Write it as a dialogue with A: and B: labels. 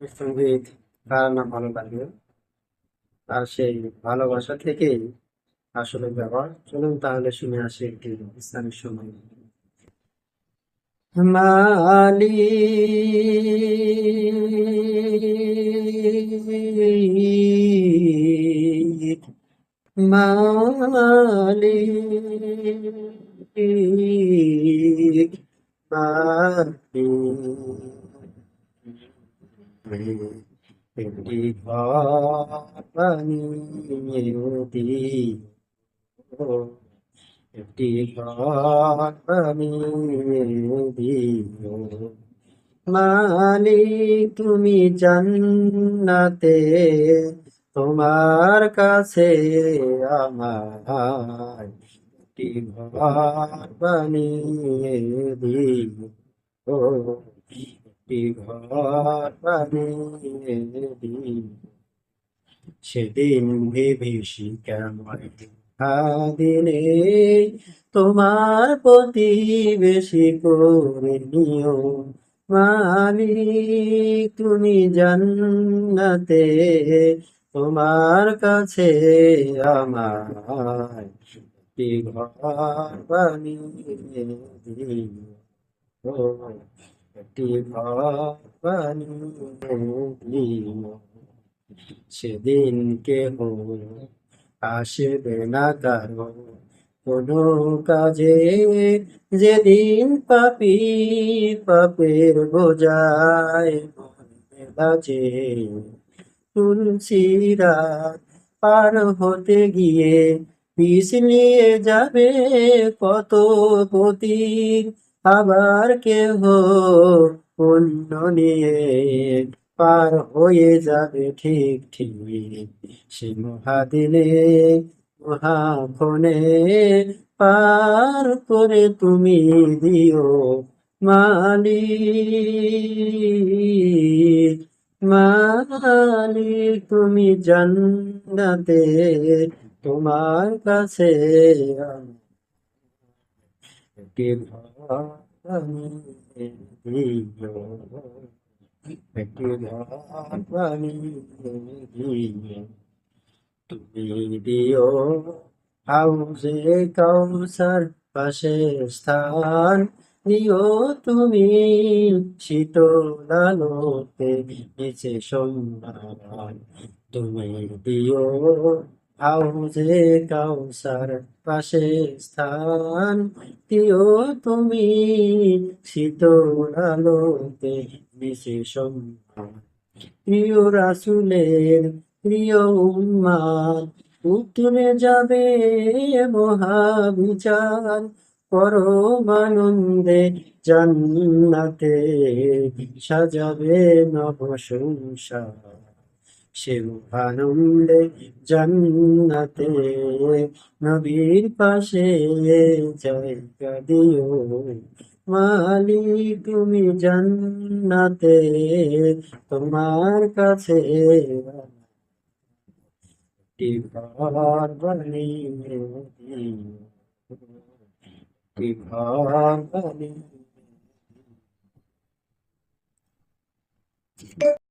A: সংগীত কার ভালো লাগে। আর সেই ভালোবাসা থেকেই আসলে ব্যবহার। চলুন তাহলে শুনে আসি একটি ইসলামিক সময়। মালিক মালিক মালিক। একটি ঘর বানিয়ে মালিক তুমি জান্নাতে তোমার কাছে আমার একটি ঘর বানিয়ে দিও। একটি সেদিন ভেবেছি কেমন তোমার প্রতিবেশী করে নিও মালিক তুমি জান্নাতে, তোমার কাছে আমার ঘর বানিয়ে দিও। সেদিন কেহ আসবে না কারও। কোনো কাজে যেদিন পাপি, পাপের বোঝায় বাজে। তুলসীরা পার হতে গিয়ে পিছলিয়ে যাবে কত পতির আবার কেহ অন্য নিয়ে পার হয়ে যাবে ঠিক ঠিক। সে মহাদিনে মহাক্ষণে পার করে তুমি দিও মালিক। মালিক, তুমি জান্নাতে তোমার কাছে ঘর বানিয়ে দিও একটি ঘর দিও তুমি দিও হাউজে কাউসার পাশে স্থান দিও তুমি শীতল আলোতে নিচে সম্মান তুমি দিও হাউজে কাউসার পাশে স্থান দিও তুমি শীতল আলোতে নিচে সম্মান প্রিয় রাসুলের প্রিয় উম্মাদ উত্তরে যাবে মহাবিচার। পরমানন্দে জান্নাতে সাজাবে নব সংসার। সে আনন্দে জান্নাতে নবীর পাশে জায়গা মালিক তুমি জান্নাতে তোমার কাছে ঘর বানিয়ে